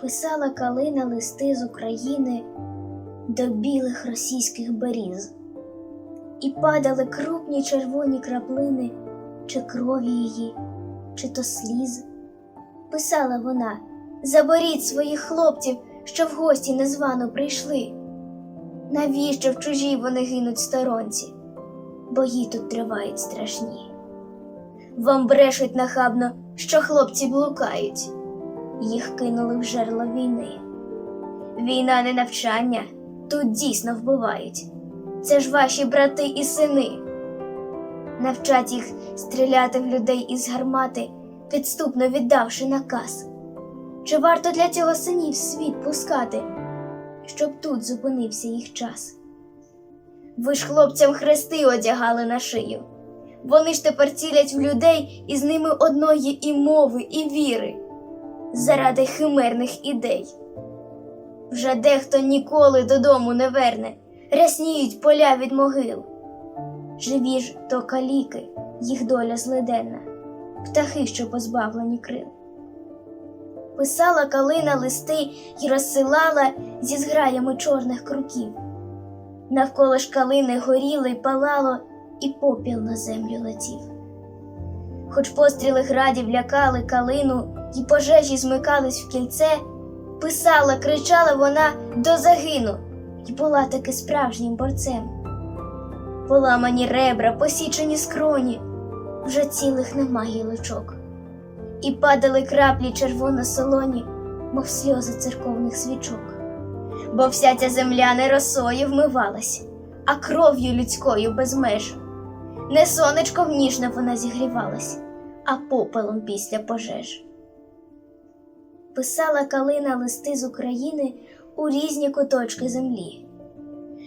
Писала калина листи з України до білих російських беріз, і падали крупні червоні краплини, чи крові її, чи то сліз. Писала вона Заборіть своїх хлопців, що в гості незвано прийшли. Навіщо в чужій вони гинуть сторонці? Бої тут тривають страшні. Вам брешуть нахабно, що хлопці блукають їх кинули в жерло війни. Війна не навчання, тут дійсно вбивають. Це ж ваші брати і сини. Навчать їх стріляти в людей із гармати, підступно віддавши наказ. Чи варто для цього синів світ пускати, щоб тут зупинився їх час? Ви ж хлопцям хрести одягали на шию. Вони ж тепер цілять в людей і з ними одної і мови, і віри заради химерних ідей. Вже дехто ніколи додому не верне, рясніють поля від могил. Живі ж то каліки, їх доля злиденна, птахи, що позбавлені крил. Писала калина листи й розсилала зі зграями чорних круків. Навколо ж калини горіло й палало, і попіл на землю летів. Хоч постріли градів лякали калину, і пожежі змикались в кільце, писала, кричала вона до загину, і була таки справжнім борцем. Поламані ребра, посічені скроні, вже цілих нема гілочок, і падали краплі червоно-солоні, мов сльози церковних свічок. Бо вся ця земля не росою вмивалась, а кров'ю людською без меж. Не сонечком ніжно вона зігрівалась, а попелом після пожеж. Писала калина листи з України у різні куточки землі.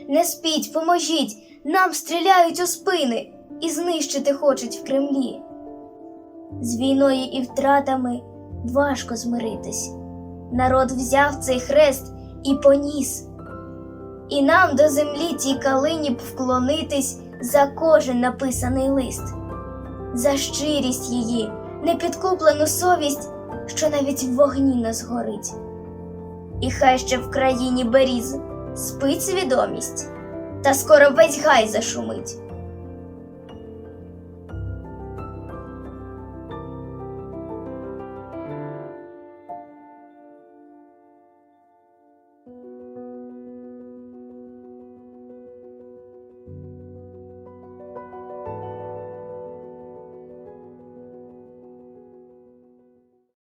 Не спіть, поможіть, нам стріляють у спини і знищити хочуть в Кремлі. З війною і втратами важко змиритись. Народ взяв цей хрест і поніс. І нам до землі тій калині б вклонитись за кожен написаний лист, за щирість її, непідкуплену совість, що навіть в вогні не згорить. І хай ще в країні беріз спить свідомість, та скоро весь гай зашумить.